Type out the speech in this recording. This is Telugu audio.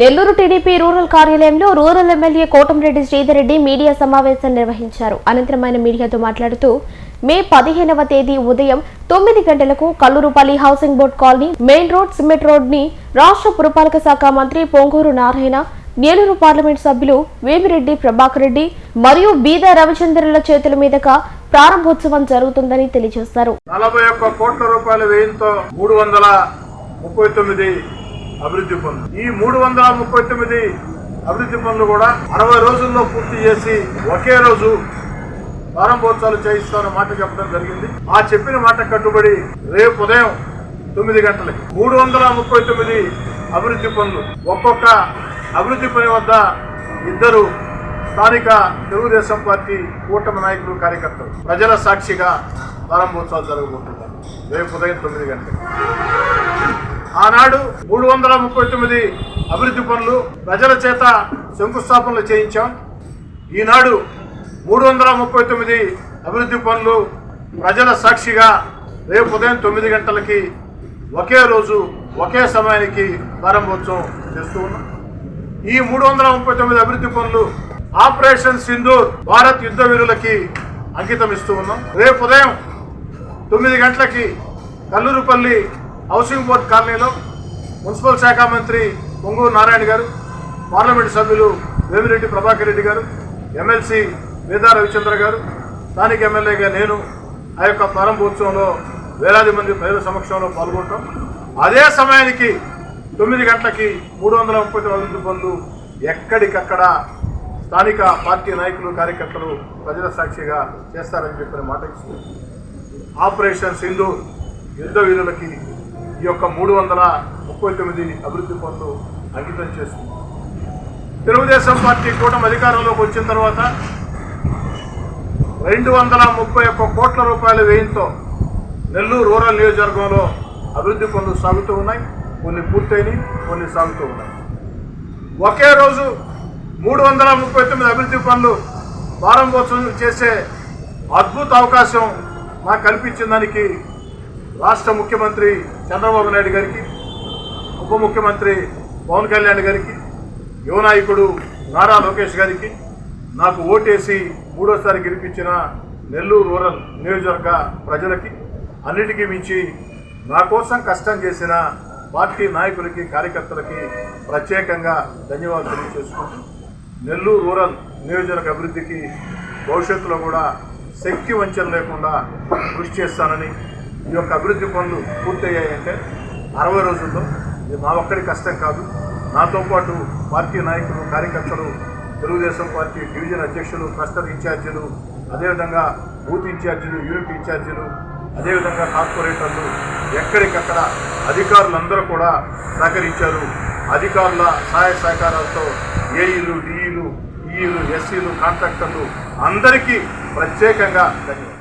నెల్లూరు టీడీపీ రూరల్ కార్యాలయంలో rural MLA Kotamreddy Sridhar Reddy media సమావేశం నిర్వహించారు. అనంతరం ఆయన మీడియాతో మాట్లాడుతూ మే పదిహేనవ తేదీ ఉదయం తొమ్మిది గంటలకు Kallurupalli housing board colony main road cement రోడ్ని రాష్ట్ర పురపాలక శాఖ మంత్రి పొంగూరు నారాయణ నేలూరు పార్లమెంట్ సభ్యులు వేమిరెడ్డి ప్రభాకర్ రెడ్డి మరియు బీద రవిచంద్రుల చేతుల మీదుగా ప్రారంభోత్సవం జరుగుతుందని తెలియజేశారు. నలభై ఒక్క కోట్ల రూపాయల వ్యయంతో మూడు వందల ముప్పై తొమ్మిది అభివృద్ధి పనులు. ఈ మూడు వందల ముప్పై తొమ్మిది అభివృద్ధి పనులు కూడా అరవై రోజుల్లో పూర్తి చేసి ఒకే రోజు ప్రారంభోత్సవాలు చేయిస్తామన్న మాట చెప్పడం జరిగింది. ఆ చెప్పిన మాట కట్టుబడి రేపు ఉదయం తొమ్మిది గంటలకి మూడు వందల ముప్పై తొమ్మిది అభివృద్ధి పనులు. ఒక్కొక్క అభివృద్ధి పని వద్ద ఇద్దరు స్థానిక తెలుగుదేశం పార్టీ కూటమి నాయకులు కార్యకర్తలు. ప్రజల సాక్షిగా ప్రారంభోత్సవాలు జరగబోతున్నారు రేపు ఉదయం తొమ్మిది గంటలకు. ఆనాడు మూడు వందల ముప్పై తొమ్మిది అభివృద్ధి పనులు ప్రజల చేత శంకుస్థాపనలు చేయించాం. ఈనాడు మూడు వందల ముప్పై తొమ్మిది అభివృద్ధి పనులు ప్రజల సాక్షిగా రేపు ఉదయం తొమ్మిది గంటలకి ఒకే రోజు ఒకే సమయానికి ప్రారంభోత్సవం చేస్తూ ఉన్నాం. ఈ మూడు వందల ముప్పై తొమ్మిది అభివృద్ధి పనులు ఆపరేషన్ సింధూర్ భారత్ యుద్ధ వీరులకి అంకితం ఇస్తూ ఉన్నాం. రేపు ఉదయం తొమ్మిది గంటలకి కల్లూరుపల్లి హౌసింగ్ బోర్డ్ కాలనీలో మున్సిపల్ శాఖ మంత్రి పొంగూరు నారాయణ గారు పార్లమెంటు సభ్యులు వేమిరెడ్డి ప్రభాకర్ రెడ్డి గారు ఎమ్మెల్సీ వేదా రవిచంద్ర గారు స్థానిక ఎమ్మెల్యేగా నేను ఆ యొక్క ప్రారంభోత్సవంలో వేలాది మంది ప్రజల సమక్షంలో పాల్గొంటాం. అదే సమయానికి తొమ్మిది గంటలకి మూడు వందల ముప్పై తొమ్మిది బంధు ఎక్కడికక్కడ స్థానిక పార్టీ నాయకులు కార్యకర్తలు ప్రజల సాక్షిగా చేస్తారని చెప్పిన మాట ఇస్తుంది ఆపరేషన్ సింధు యుద్ధ వీరులకి యొక్క మూడు వందల ముప్పై తొమ్మిది అభివృద్ధి పనులు అంకితం చేస్తుంది తెలుగుదేశం పార్టీ కూటమి అధికారంలోకి వచ్చిన తర్వాత రెండు వందల ముప్పై ఒక్క కోట్ల రూపాయల వ్యయంతో నెల్లూరు రూరల్ నియోజకవర్గంలో అభివృద్ధి పనులు సాగుతూ ఉన్నాయి. కొన్ని పూర్తయినాయి కొన్ని సాగుతూ ఉన్నాయి. ఒకే రోజు మూడు వందల ముప్పై తొమ్మిది అభివృద్ధి పనులు ప్రారంభోత్సవం చేసే అద్భుత అవకాశం మాకు కల్పించిన దానికి రాష్ట్ర ముఖ్యమంత్రి చంద్రబాబు నాయుడు గారికి ఉప ముఖ్యమంత్రి పవన్ కళ్యాణ్ గారికి యువ నాయకుడు నారా లోకేష్ గారికి నాకు ఓటేసి మూడోసారి గెలిపించిన నెల్లూరు రూరల్ నియోజకవర్గ ప్రజలకి అన్నిటికీ మించి నా కోసం కష్టం చేసిన పార్టీ నాయకులకి కార్యకర్తలకి ప్రత్యేకంగా ధన్యవాదాలు తెలియజేసుకుంటూ నెల్లూరు రూరల్ నియోజకవర్గ అభివృద్ధికి భవిష్యత్తులో కూడా శక్తి వంచన లేకుండా కృషి చేస్తానని ఈ యొక్క అభివృద్ధి పనులు పూర్తయ్యాయంటే అరవై రోజుల్లో ఇది నా ఒక్కడి కష్టం కాదు. నాతో పాటు పార్టీ నాయకులు కార్యకర్తలు తెలుగుదేశం పార్టీ డివిజన్ అధ్యక్షులు క్లస్టర్ ఇన్ఛార్జీలు అదేవిధంగా బూత్ ఇన్ఛార్జీలు యూనిట్ ఇన్ఛార్జీలు అదేవిధంగా కార్పొరేటర్లు ఎక్కడికక్కడ అధికారులందరూ కూడా సహకరించారు. అధికారుల సహాయ సహకారాలతో ఏఈలు డిఈలు ఈఈలు ఎస్సీలు కాంట్రాక్టర్లు అందరికీ ప్రత్యేకంగా ధన్యవాదాలు.